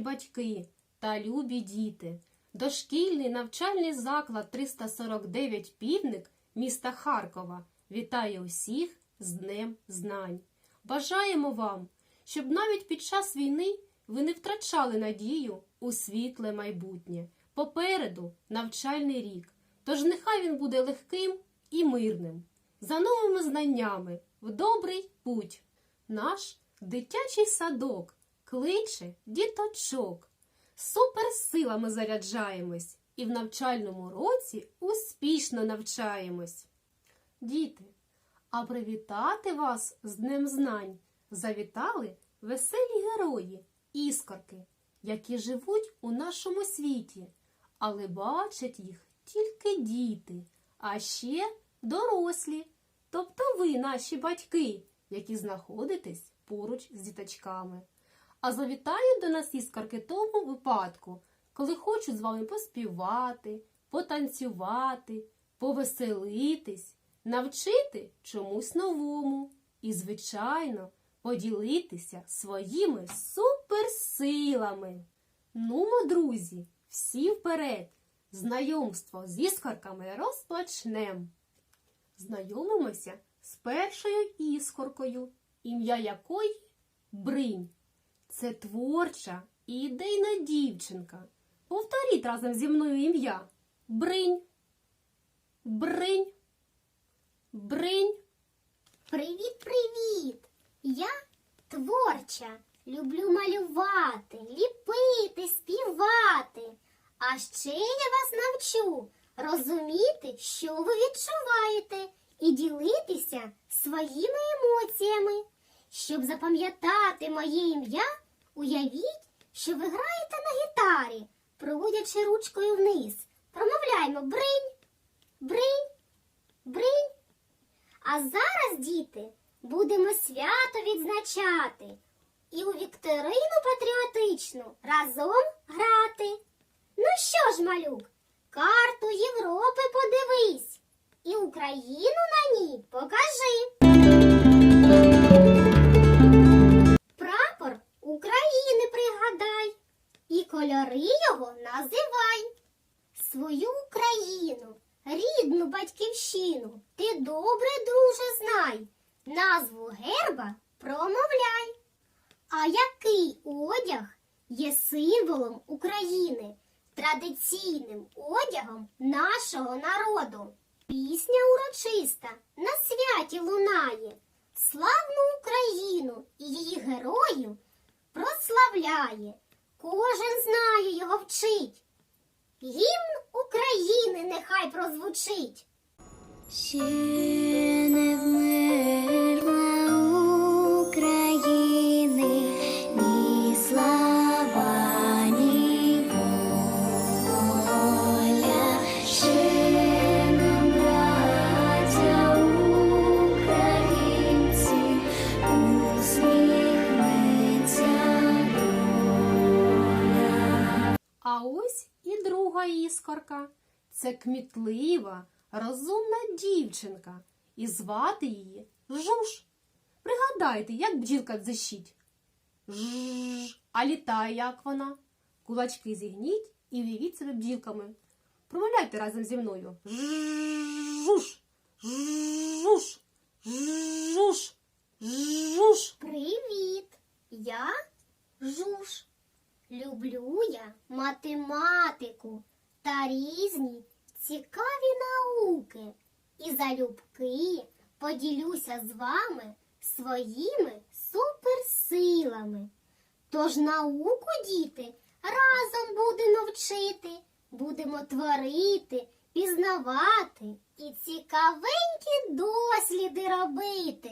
Батьки та любі діти, дошкільний навчальний заклад 349 Півник міста Харкова вітає усіх з Днем Знань. Бажаємо вам, щоб навіть під час війни ви не втрачали надію у світле майбутнє. Попереду навчальний рік, тож нехай він буде легким і мирним, за новими знаннями в добрий путь. Наш дитячий садок кличе діточок. Суперсилами заряджаємось і в навчальному році успішно навчаємось. Діти, а привітати вас з Днем Знань завітали веселі герої, іскорки, які живуть у нашому світі, але бачать їх тільки діти, а ще дорослі, тобто ви, наші батьки, які знаходитесь поруч з діточками. А завітають до нас іскорки тому випадку, коли хочуть з вами поспівати, потанцювати, повеселитись, навчити чомусь новому і, звичайно, поділитися своїми суперсилами. Нумо, друзі, всі вперед! Знайомство з іскорками розпочнем. Знайомимося з першою іскоркою, ім'я якої Бринь. Це творча і ідейна дівчинка. Повторіть разом зі мною ім'я. Бринь. Бринь. Бринь. Привіт, привіт! Я творча. Люблю малювати, ліпити, співати. А ще я вас навчу розуміти, що ви відчуваєте, і ділитися своїми емоціями. Щоб запам'ятати моє ім'я, уявіть, що ви граєте на гітарі, проводячи ручкою вниз. Промовляємо бринь, бринь, бринь. А зараз, діти, будемо свято відзначати і у вікторину патріотичну разом грати. Ну що ж, малюк, карту Європи подивись і Україну на ній покажи. України, традиційним одягом нашого народу? Пісня урочиста на святі лунає. Славну Україну і її героїв прославляє. Кожен знає його вчить. Гімн України нехай прозвучить. Ще не А ось і друга іскорка. Це кмітлива, розумна дівчинка. І звати її Жуж. Пригадайте, як бджілка дзищить. Жж, а літає як вона. Кулачки зігніть і вівіть себе бджілками. Промовляйте разом зі мною. Жуж, жуж, жуж. Привіт! Я Жуж. Люблю я математику та різні цікаві науки. І залюбки поділюся з вами своїми суперсилами. Тож науку, діти, разом будемо вчити, будемо творити, пізнавати і цікавенькі досліди робити.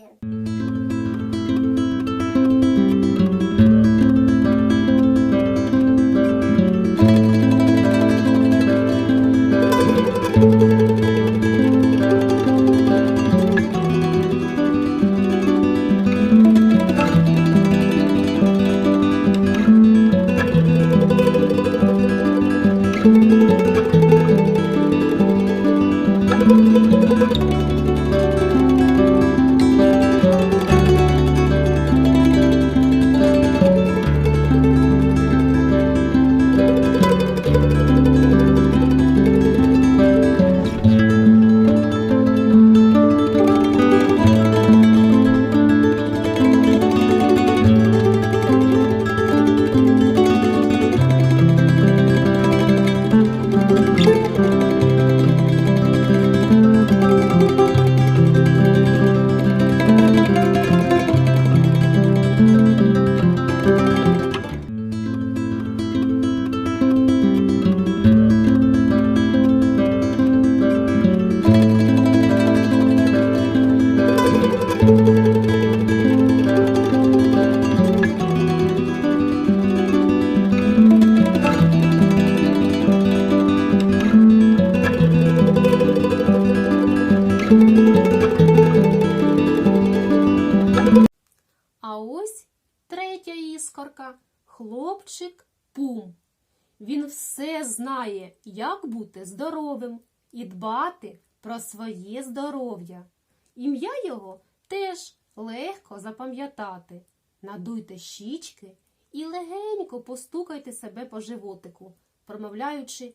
Бути здоровим і дбати про своє здоров'я. Ім'я його теж легко запам'ятати. Надуйте щічки і легенько постукайте себе по животику, промовляючи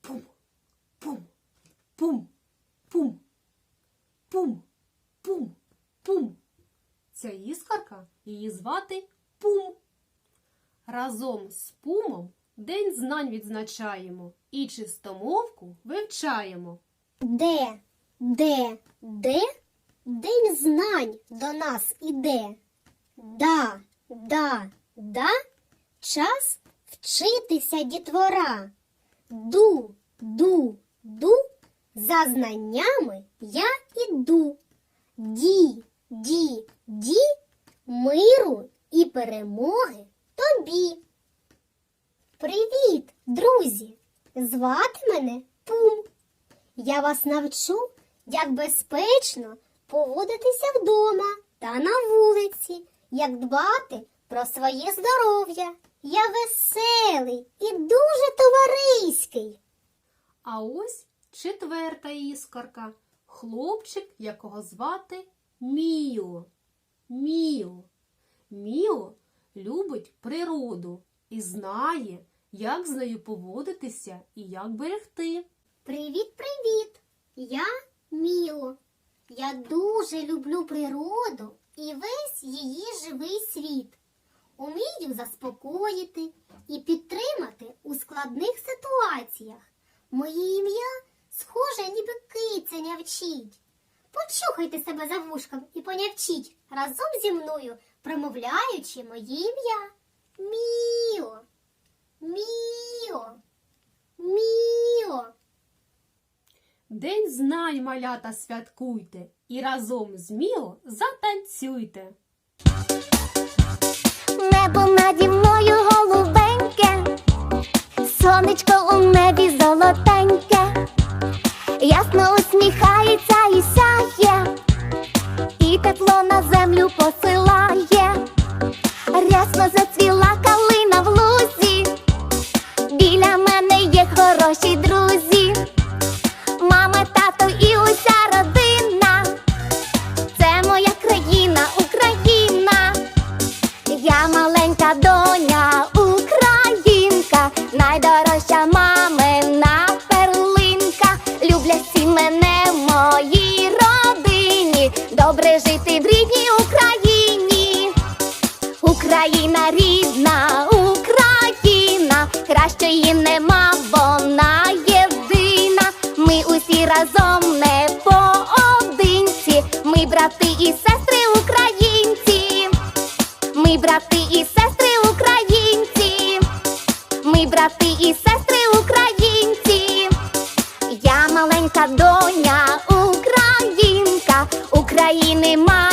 пум, пум, пум, пум, пум, пум, пум. Ця іскорка її звати Пум. Разом з Пумом День знань відзначаємо і чистомовку вивчаємо. Де, де, де? День знань до нас іде. Да, да, да, час вчитися дітвора. Ду, ду, ду, за знаннями я іду. Ді, ді, ді, миру і перемоги тобі. Привіт, друзі! Звати мене Пум. Я вас навчу, як безпечно поводитися вдома та на вулиці, як дбати про своє здоров'я. Я веселий і дуже товариський. А ось четверта іскорка. Хлопчик, якого звати Міо. Міо. Міо любить природу і знає, як з нею поводитися і як берегти. Привіт, привіт! Я Міло. Я дуже люблю природу і весь її живий світ. Умію заспокоїти і підтримати у складних ситуаціях. Моє ім'я схоже, ніби киця вчить. Почухайте себе за вушком і понявчіть разом зі мною, промовляючи моє ім'я. Міо, міо, міо. День знань малята святкуйте і разом з Міо затанцюйте. Небо наді мною разом не поодинці. Ми брати і сестри українці. Ми брати і сестри українці. Ми брати і сестри українці. Я маленька доня, українка, України матінки,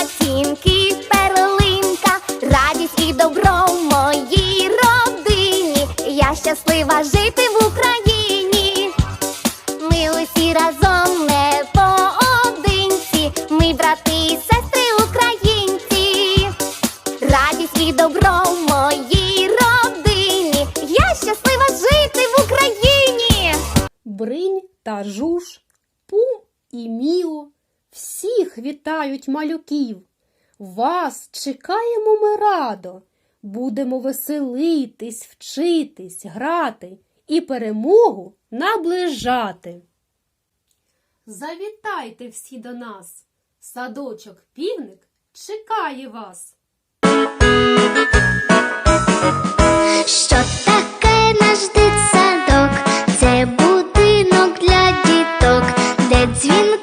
добро в моїй родині. Я щаслива жити в Україні. Бринь та жуж, пум і міо всіх вітають малюків. Вас чекаємо ми радо. Будемо веселитись, вчитись, грати і перемогу наближати. Завітайте всі до нас. Садочок півник чекає вас. Що таке наш дитсадок? Це будинок для діток, де дзвінки.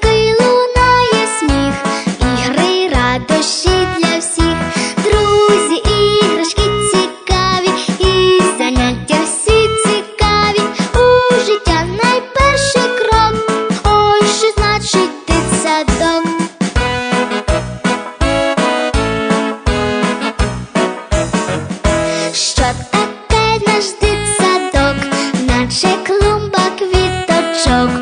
шовк